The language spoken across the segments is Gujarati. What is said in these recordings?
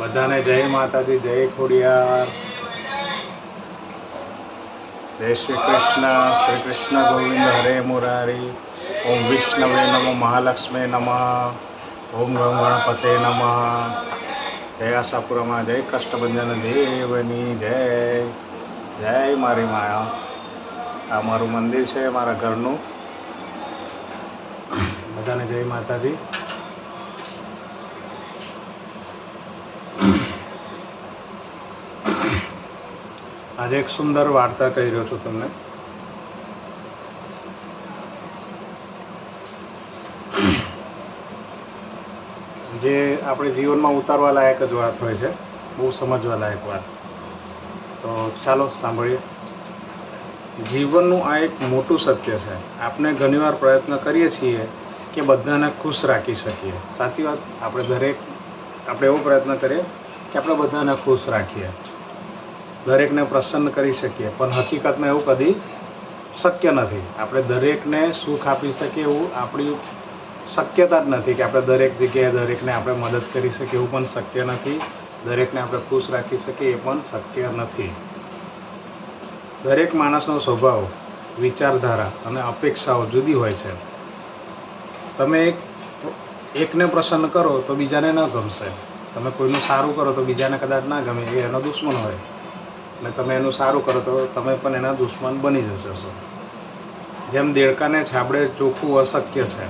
બધાને જય માતાજી, જય ખોડિયાર. જય શ્રી કૃષ્ણ શ્રી કૃષ્ણ ગોવિંદ હરે મુરારી. ઓમ વિષ્ણવે નમઃ, મહાલક્ષ્મી નમઃ. ઓમ ગમ ગણપતે નમઃ. જય આશાપુરમાં જય કષ્ટભંજન દેવની જય. જય મારી માયા. આ મારું મંદિર છે, મારા ઘરનું. બધાને જય માતાજી. આજે એક સુંદર વાર્તા કહી રહ્યો છું તમને. જે આપણે જીવનમાં ઉતારવા લાયક જ વાત હોય છે, બહુ સમજવા લાયક વાત. તો ચાલો સાંભળીએ. જીવનનું આ એક મોટું સત્ય છે. આપણે ઘણીવાર પ્રયત્ન કરીએ છીએ કે બધાને ખુશ રાખી શકીએ. સાચી વાત, આપણે દરેક, આપણે એવો પ્રયત્ન કરીએ કે આપણે બધાને ખુશ રાખીએ. દરેકને પ્રસન્ન કરી શકીએ. પણ હકીકતમાં એવું કદી શક્ય નથી. આપણે દરેકને સુખ આપી શકીએ એવું આપણી શક્યતા જ નથી કે આપણે દરેક જગ્યાએ દરેકને આપણે મદદ કરી શકીએ એવું પણ શક્ય નથી. દરેકને આપણે ખુશ રાખી શકીએ એ પણ શક્ય નથી. દરેક માણસનો સ્વભાવ, વિચારધારા અને અપેક્ષાઓ જુદી હોય છે. તમે એક એકને પ્રસન્ન કરો તો બીજાને ન ગમશે. તમે કોઈનું સારું કરો તો બીજાને કદાચ ના ગમે, એ એનો દુશ્મન હોય. અને તમે એનું સારું કરો તો તમે પણ એના દુશ્મન બની જશો. જેમ દેડકાને છાબડે ચોખ્ખું અશક્ય છે,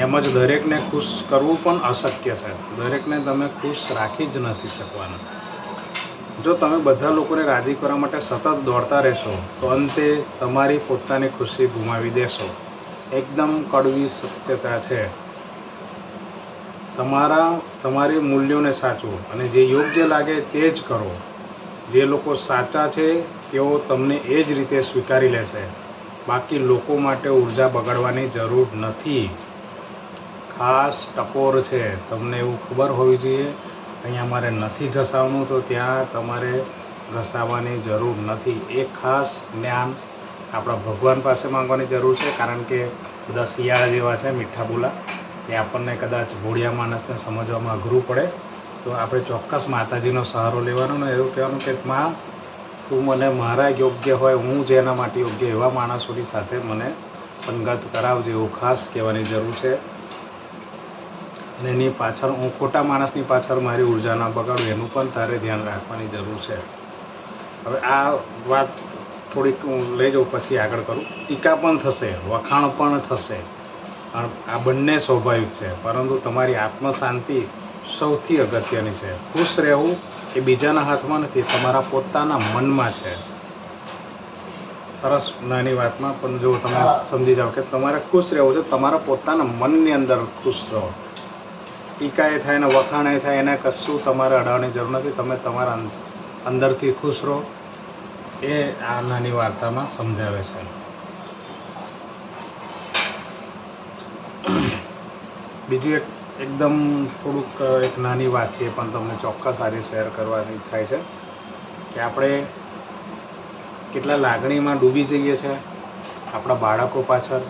એમ જ દરેકને ખુશ કરવું પણ અશક્ય છે. દરેકને તમે ખુશ રાખી જ નથી શકવાના. જો તમે બધા લોકોને રાજી કરવા માટે સતત દોડતા રહેશો, તો અંતે તમારી પોતાની ખુશી ગુમાવી દેશો. એકદમ કડવી સત્યતા છે. તમારા, તમારી મૂલ્યોને સાચવો અને જે યોગ્ય લાગે તે જ કરો. જે લોકો સાચા છે, તેઓ તમને એ જ રીતે સ્વીકારી લેશે. બાકી લોકો માટે ઊર્જા બગાડવાની જરૂર નથી. ખાસ ટકોર છે. તમને એવું ખબર હોવી જોઈએ, અહીંયા મારે નથી ઘસાવવાનું તો ત્યાં તમારે ઘસાવવાની જરૂર નથી. એ ખાસ જ્ઞાન આપણા ભગવાન પાસે માંગવાની જરૂર છે, કારણ કે બધા શિયાળા જેવા છે મીઠા બોલા. એ આપણને કદાચ ભોળિયા માણસને સમજવામાં અઘરું પડે. તો આપણે ચોક્કસ માતાજીનો સહારો લેવાનો ને એવું કહેવાનું કે, માં, તું મને મારા યોગ્ય હોય, હું જેના માટે યોગ્ય એવા માણસોની સાથે મને સંગત કરાવજે એવું ખાસ કહેવાની જરૂર છે. અને એની પાછળ હું ખોટા માણસની પાછળ મારી ઊર્જા ના બગાડું, એનું પણ તારે ધ્યાન રાખવાની જરૂર છે. હવે આ વાત થોડીક હું લઈ જાઉં, પછી આગળ કરું. ટીકા પણ થશે, વખાણ પણ થશે. આ બંને સ્વાભાવિક છે. પરંતુ તમારી આત્મ શાંતિ સૌથી અગત્યની છે. ખુશ રહેવું એ બીજાના હાથમાં નથી તમારા પોતાના મનમાં છે. સરસ નાની વાતમાં પણ જો તમે સમજી જાઓ કે તમારે ખુશ રહેવું છે તમારા પોતાના મનની અંદર ખુશ રહો. ટીકા એ થાય ને વખાણ એ થાય એને કશું તમારે અડાવવાની જરૂર નથી તમે તમારા અંદરથી ખુશ રહો. એ આ નાની વાર્તામાં સમજાવે છે. બીજું એક એકદમ થોડુંક એક નાની વાત છે પણ તમને ચોક્કસ આજે શેર કરવાની થાય છે કે આપણે કેટલા લાગણીમાં ડૂબી જઈએ છીએ આપણા બાળકો પાછળ,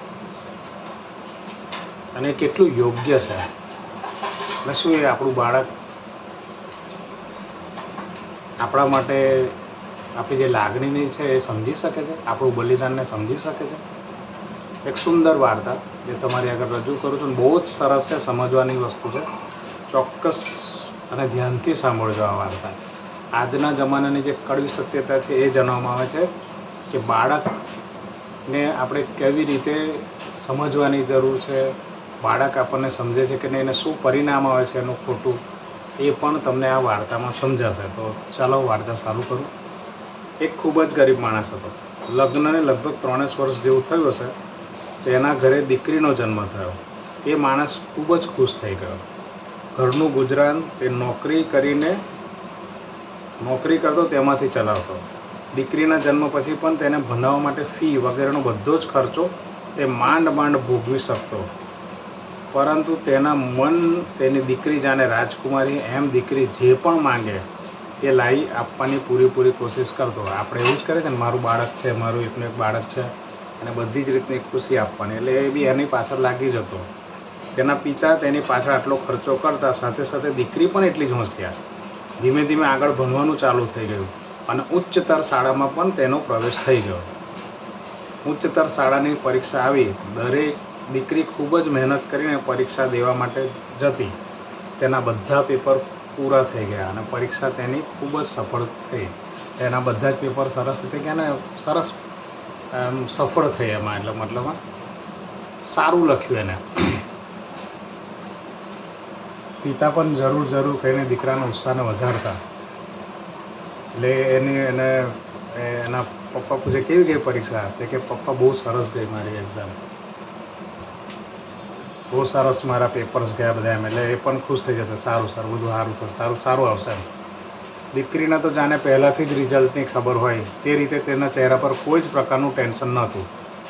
અને કેટલું યોગ્ય છે. અને શું એ આપણું બાળક આપણા માટે આપણી જે લાગણીની છે એ સમજી શકે છે, આપણું બલિદાનને સમજી શકે છે? એક સુંદર વાર્તા જે તમારી આગળ રજૂ કરું છું. બહુ જ સરસ છે, સમજવાની વસ્તુ છે. ચોક્કસ અને ધ્યાનથી સાંભળજો આ વાર્તા. આજના જમાનાની જે કડવી સત્યતા છે એ જણાવવામાં આવે છે કે બાળકને આપણે કેવી રીતે સમજવાની જરૂર છે, બાળક આપણને સમજે છે કે નહીં એને શું પરિણામ આવે છે એનું ખોટું એ પણ તમને આ વાર્તામાં સમજાશે. તો ચાલો વાર્તા ચાલુ કરું. એક ખૂબ જ ગરીબ માણસ હતો. લગ્નને લગભગ ત્રણેક વર્ષ જેવું થયું હશે. તો એના ઘરે દીકરીનો જન્મ થયો. એ માણસ ખૂબ જ ખુશ થઈ ગયો. ઘરનું ગુજરાન તે નોકરી કરીને, નોકરી કરતો તેમાંથી ચલાવતો. દીકરીના જન્મ પછી પણ તેને ભણાવવા માટે ફી વગેરેનો બધો જ ખર્ચો તે માંડ માંડ ભોગવી શકતો. પરંતુ તેના મન, તેની દીકરી જાણે રાજકુમારી, એમ દીકરી જે પણ માંગે એ લાવી આપવાની પૂરેપૂરી કોશિશ કરતો. આપણે એવું જ કરે છે ને મારું બાળક છે, મારું એકનું એક બાળક છે. અને બધી જ રીતની ખુશી આપવાની. એટલે એ બી એની પાછળ લાગી જતો તેના પિતા તેની પાછળ આટલો ખર્ચો કરતા, સાથે સાથે દીકરી પણ એટલી જ હોશિયાર. ધીમે ધીમે આગળ ભણવાનું ચાલુ થઈ ગયું અને ઉચ્ચતર શાળામાં પણ તેનો પ્રવેશ થઈ ગયો. ઉચ્ચતર શાળાની પરીક્ષા આવી. દરેક દીકરી ખૂબ જ મહેનત કરીને પરીક્ષા દેવા માટે જતી. તેના બધા પેપર પૂરા થઈ ગયા અને પરીક્ષા તેની ખૂબ જ સફળ થઈ. તેના બધા જ પેપર સરસ થઈ ગયા ને સરસ સફળ થઈ એમાં એટલે મતલબ સારું લખ્યું એને. પિતા પણ જરૂર જરૂર કહીને દીકરાના ઉત્સાહને વધારતા. એટલે એની એને એના પપ્પા પૂછે, કેવી ગઈ પરીક્ષા? તે કે, પપ્પા બહુ સરસ ગઈ મારી એક્ઝામ બહુ સરસ મારા પેપર્સ ગયા બધા એમ, એટલે એ પણ ખુશ થઈ જતા સારું સારું, બધું સારું થશે સારું સારું આવશે એમ. દીકરીને તો જાણે પહેલાંથી જ રિઝલ્ટની ખબર હોય. તે રીતે તેના ચહેરા પર કોઈ જ પ્રકારનું ટેન્શન નહોતું.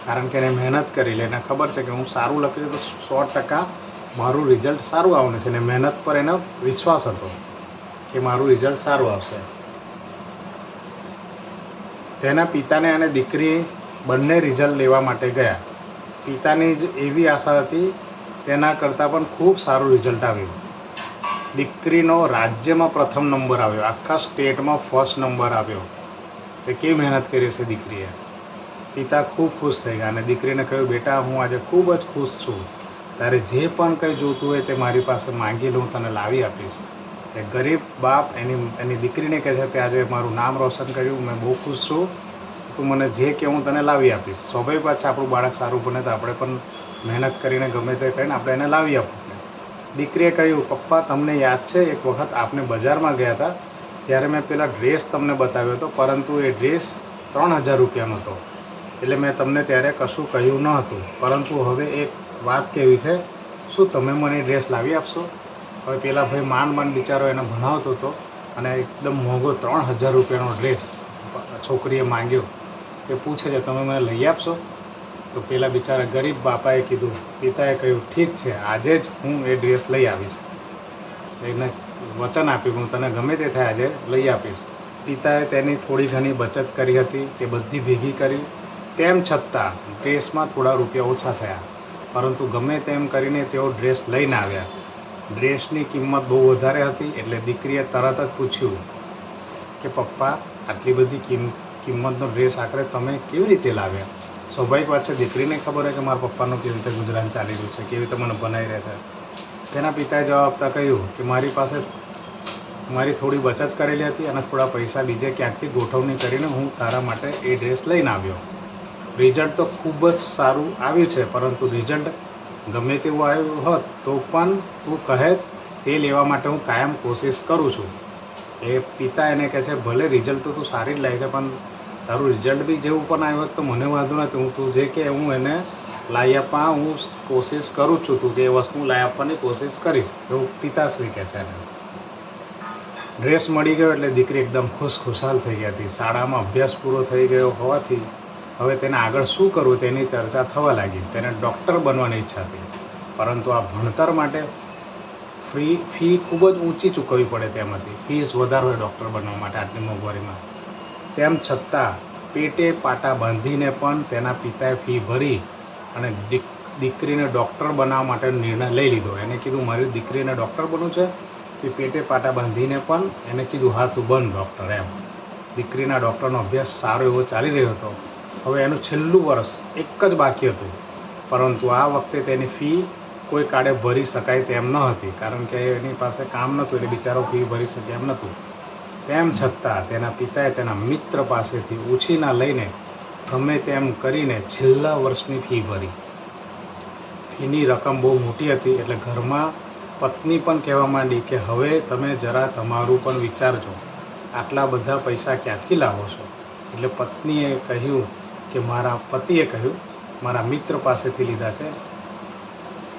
કારણ કે એને મહેનત કરી લે. એને ખબર છે કે હું સારું લખી તો સો ટકા મારું રિઝલ્ટ સારું આવવાનું છે. અને મહેનત પર એનો વિશ્વાસ હતો કે મારું રિઝલ્ટ સારું આવશે. તેના પિતાને અને દીકરી બંને રિઝલ્ટ લેવા માટે ગયા. પિતાની જ એવી આશા હતી. તેના કરતાં પણ ખૂબ સારું રિઝલ્ટ આવ્યું. દીકરીનો રાજ્યમાં પ્રથમ નંબર આવ્યો. આખા સ્ટેટમાં ફર્સ્ટ નંબર આવ્યો. એ કેવી મહેનત કરી છે દીકરીએ? પિતા ખૂબ ખુશ થઈ ગયા અને દીકરીને કહ્યું, બેટા, હું આજે ખૂબ જ ખુશ છું. તારે જે પણ કંઈ જોતું હોય તે મારી પાસે માંગી લઉં, તને લાવી આપીશ. એ ગરીબ બાપ એની એની દીકરીને કહે છે, તે આજે મારું નામ રોશન કર્યું, મેં બહુ ખુશ છું. તું મને જે કે હું તને લાવી આપીશ. સ્વાભાવિક વાત છે, આપણું બાળક સારું બને તો આપણે પણ મહેનત કરીને ગમે તે કરીને આપણે એને લાવી આપવું દીકરીએ કહ્યું, પપ્પા, તમને યાદ છે, એક વખત આપણે બજારમાં ગયા હતા, ત્યારે મેં પેલા ડ્રેસ તમને બતાવ્યો હતો, પરંતુ એ ડ્રેસ ત્રણ હજાર રૂપિયાનો હતો. એટલે મેં તમને ત્યારે કશું કહ્યું ન હતું. પરંતુ હવે એક વાત કેવી છે, શું તમે મને ડ્રેસ લાવી આપશો? હવે પેલા ભાઈ માંડ માંડ બિચારો એને ભણાવતો હતો અને એકદમ મોંઘો ત્રણ હજાર રૂપિયાનો ડ્રેસ છોકરીએ માંગ્યો. તે પૂછે છે, તમે મને લઈ આપશો? તો પેલા બિચારા ગરીબ બાપાએ કીધું, પિતાએ કહ્યું, ઠીક છે, આજે જ હું એ ડ્રેસ લઈ આવીશ. એને વચન આપ્યું, હું તને ગમે તે થાય આજે લઈ આપીશ. પિતાએ તેની થોડી ઘણી બચત કરી હતી, તે બધી ભેગી કરી. તેમ છતાં, ડ્રેસમાં થોડા રૂપિયા ઓછા થયા, પરંતુ ગમે તેમ કરીને તેઓ ડ્રેસ લઈને આવ્યા. ડ્રેસની કિંમત બહુ વધારે હતી, એટલે દીકરીએ તરત જ પૂછ્યું કે, પપ્પા, આટલી બધી કિંમ કિંમતનો ડ્રેસ આખરે તમે કેવી રીતે લાવ્યા? સ્વાભાવિક વાત છે, દીકરીને ખબર હોય કે મારા પપ્પાનું કેવી રીતે ગુજરાન ચાલી રહ્યું છે, કેવી રીતે મને બનાવી રહ્યા છે. તેના પિતાએ જવાબ આપતા કહ્યું કે મારી પાસે મારી થોડી બચત કરેલી હતી અને થોડા પૈસા બીજે ક્યાંકથી ગોઠવણી કરીને હું તારા માટે એ ડ્રેસ લઈને આવ્યો. રિઝલ્ટ તો ખૂબ જ સારું આવ્યું છે, પરંતુ રિઝલ્ટ ગમે તેવું આવ્યું હોત તો પણ તું કહે તે લેવા માટે હું કાયમ કોશિશ કરું છું. એ પિતા એને કહે છે, ભલે રિઝલ્ટ તો તું સારી જ લાવી છે, પણ તારું રિઝલ્ટ બી જેવું પણ આવ્યું તો મને વાંધો નથી હું તું જે કે હું એને લાવી આપવા, હું કોશિશ કરું છું તું કે એ વસ્તુ લાવી આપવાની કોશિશ કરીશ. એવું પિતાશ્રી કહે છે એને. ડ્રેસ મળી ગયો એટલે દીકરી એકદમ ખુશ ખુશાલ થઈ ગઈ હતી. શાળામાં અભ્યાસ પૂરો થઈ ગયો હોવાથી હવે તેને આગળ શું કરવું તેની ચર્ચા થવા લાગી. તેને ડૉક્ટર બનવાની ઈચ્છા હતી પરંતુ આ ભણતર માટે ફી ફી ખૂબ જ ઊંચી ચૂકવવી પડે તેમ હતી ફીસ વધારે હોય ડૉક્ટર બનવા માટે આટલી મોંઘવારીમાં. તેમ છતાં, પેટે પાટા બાંધીને પણ તેના પિતાએ ફી ભરી અને દીકરીને ડૉક્ટર બનાવવા માટે નિર્ણય લઈ લીધો. એને કીધું, મારી દીકરીને ડૉક્ટર બનવું છે, તે પેટે પાટા બાંધીને પણ એને કીધું, હા, તું બન ડૉક્ટર, એમ. દીકરીના ડૉક્ટરનો અભ્યાસ સારો એવો ચાલી રહ્યો હતો. હવે એનું છેલ્લું વર્ષ એક જ બાકી હતું. પરંતુ આ વખતે તેની ફી કોઈ કાળે ભરી શકાય તેમ ન હતી, કારણ કે એની પાસે કામ નહોતું, એટલે બિચારો ફી ભરી શકે એમ નહોતું. તેમ છતાં તેના પિતાએ તેના મિત્ર પાસેથી ઉછીના લઈને ગમે તેમ કરીને છેલ્લા વર્ષની ફી ભરી. ફીની રકમ બહુ મોટી હતી, એટલે ઘરમાં પત્ની પણ કહેવા માંડી કે, હવે તમે જરા તમારું પણ વિચારજો, આટલા બધા પૈસા ક્યાંથી લાવો છો? એટલે પત્નીએ કહ્યું કે, મારા પતિએ કહ્યું, મારા મિત્ર પાસેથી લીધા છે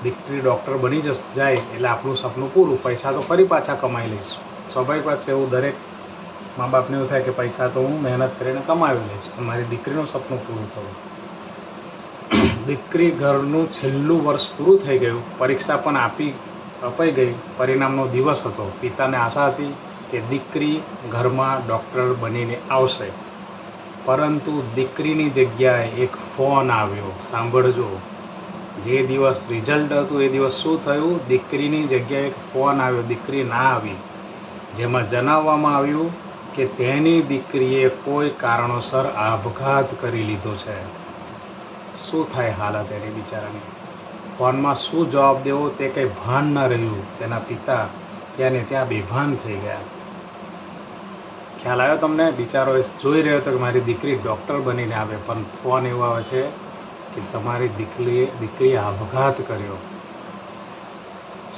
દીકરી ડૉક્ટર બની જશ જાય એટલે આપણું સપનું પૂરું, પૈસા તો ફરી પાછા કમાઈ લઈશ. સ્વાભાવિક વાત છે, એવું દરેક મા બાપને એવું થાય કે પૈસા તો હું મહેનત કરીને કમાવી લઈશ, પણ મારી દીકરીનું સપનું પૂરું થયું દીકરી ઘરનું છેલ્લું વર્ષ પૂરું થઈ ગયું, પરીક્ષા પણ આપી, અપાઈ ગઈ, પરિણામનો દિવસ હતો. પિતાને આશા હતી કે દીકરી ઘરમાં ડૉક્ટર બનીને આવશે. પરંતુ દીકરીની જગ્યાએ એક ફોન આવ્યો, સાંભળજો. જે દિવસ રિઝલ્ટ હતું, એ દિવસ શું થયું? દીકરીની જગ્યાએ ફોન આવ્યો. દીકરી ના આવી. જેમાં જણાવવામાં આવ્યું કે તેની દીકરીએ કોઈ કારણોસર આપઘાત કરી લીધો છે. શું થાય હાલત એની બિચારાની? ફોનમાં શું જવાબ દેવો? તે કંઈ ભાન ન રહ્યું. તેના પિતા ત્યાં ને ત્યાં બેભાન થઈ ગયા. ખ્યાલ આવ્યો તમને? બિચારો જોઈ રહ્યો હતો કે મારી દીકરી ડૉક્ટર બનીને આવે, પણ ફોન એવો આવે છે કે તમારી દીકરીએ દીકરીએ આપઘાત કર્યો.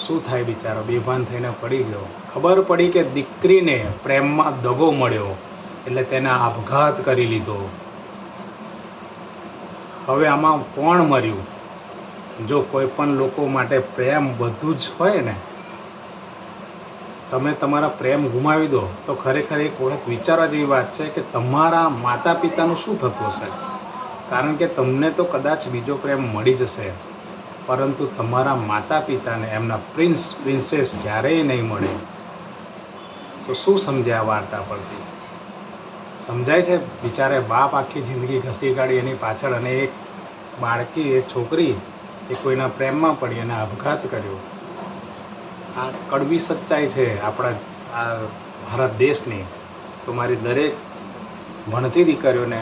શું થાય બિચારો? બેભાન થઈને પડી ગયો. ખબર પડી કે દીકરીને પ્રેમમાં દગો મળ્યો, એટલે તેને આપઘાત કરી લીધો. હવે આમાં કોણ મર્યું? જો કોઈ પણ લોકો માટે પ્રેમ બધું જ હોય ને, તમે તમારા પ્રેમ ગુમાવી દો, તો ખરેખર એક ઓળખ વિચારવા જેવી વાત છે કે તમારા માતા પિતાનું શું થતું હશે? કારણ કે તમને તો કદાચ બીજો પ્રેમ મળી જશે, પરંતુ તમારા માતા પિતાને એમના પ્રિન્સ, પ્રિન્સેસ ક્યારેય નહીં મળે. તો શું સમજે આ વાર્તા પરથી? સમજાય છે, બિચારે બાપ આખી જિંદગી ઘસી કાઢી એની પાછળ અને એક બાળકી, એક છોકરી એ કોઈના પ્રેમમાં પડી અને આપઘાત કર્યો. આ કડવી સચ્ચાઈ છે આપણા, આ ભારત દેશની. તો મારી દરેક ભણતી દીકરીઓને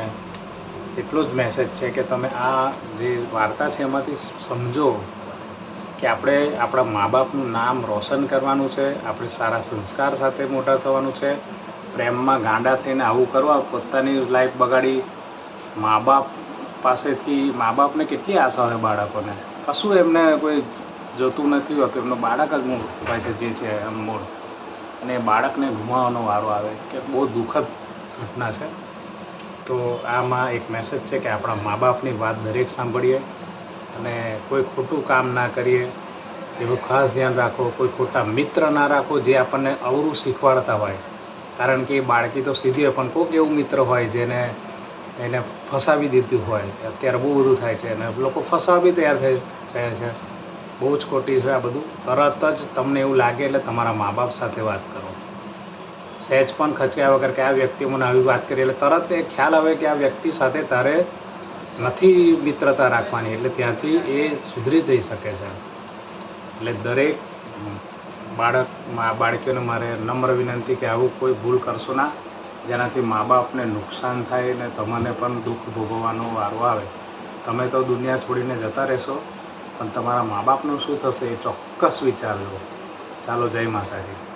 એટલો જ મેસેજ છે કે તમે આ જે વાર્તા છે એમાંથી સમજો કે આપણે આપણા મા બાપનું નામ રોશન કરવાનું છે, આપણે સારા સંસ્કાર સાથે મોટા થવાનું છે, પ્રેમમાં ગાંડા થઈને આવું કરવા, પોતાની લાઈફ બગાડી મા બાપ પાસેથી મા બાપને કેટલી આશા હોય બાળકોને? કશું એમને કોઈ જોતું નથી હોતું, એમનો બાળક જ મૂળ છે, જે છે મૂળ. અને એ બાળકને ગુમાવવાનો વારો આવે કે બહુ દુઃખદ ઘટના છે. તો આમાં એક મેસેજ છે કે આપણા મા બાપની વાત દરેક સાંભળીએ અને કોઈ ખોટું કામ ના કરીએ. એનું ખાસ ધ્યાન રાખો, કોઈ ખોટા મિત્ર ના રાખો જે આપણને અવરું શીખવાડતા હોય. કારણ કે એ બાળકી તો સીધી હોય પણ કોઈક એવું મિત્ર હોય જેને એને ફસાવી દીધું હોય. અત્યારે બહુ બધું થાય છે અને લોકો ફસાવા તૈયાર થઈ જાય છે. બહુ જ ખોટી છે આ બધું. તરત જ તમને એવું લાગે એટલે તમારા મા બાપ સાથે વાત કરો. સહેજ પણ ખચક્યા વગર કે આ વ્યક્તિ મને આવી વાત કરી. એટલે તરત એ ખ્યાલ આવે કે આ વ્યક્તિ સાથે તારે નથી મિત્રતા રાખવાની. એટલે ત્યાંથી એ સુધરી જઈ શકે છે. એટલે દરેક બાળક, મા બાળકીઓને મારે નમ્ર વિનંતી કે આવું કોઈ ભૂલ કરશો ના. જેનાથી મા બાપને નુકસાન થાય ને તમને પણ દુઃખ ભોગવવાનો વારો આવે. તમે તો દુનિયા છોડીને જતા રહેશો, પણ તમારા મા બાપનું શું થશે એ ચોક્કસ વિચારજો ચાલો, જય માતાજી.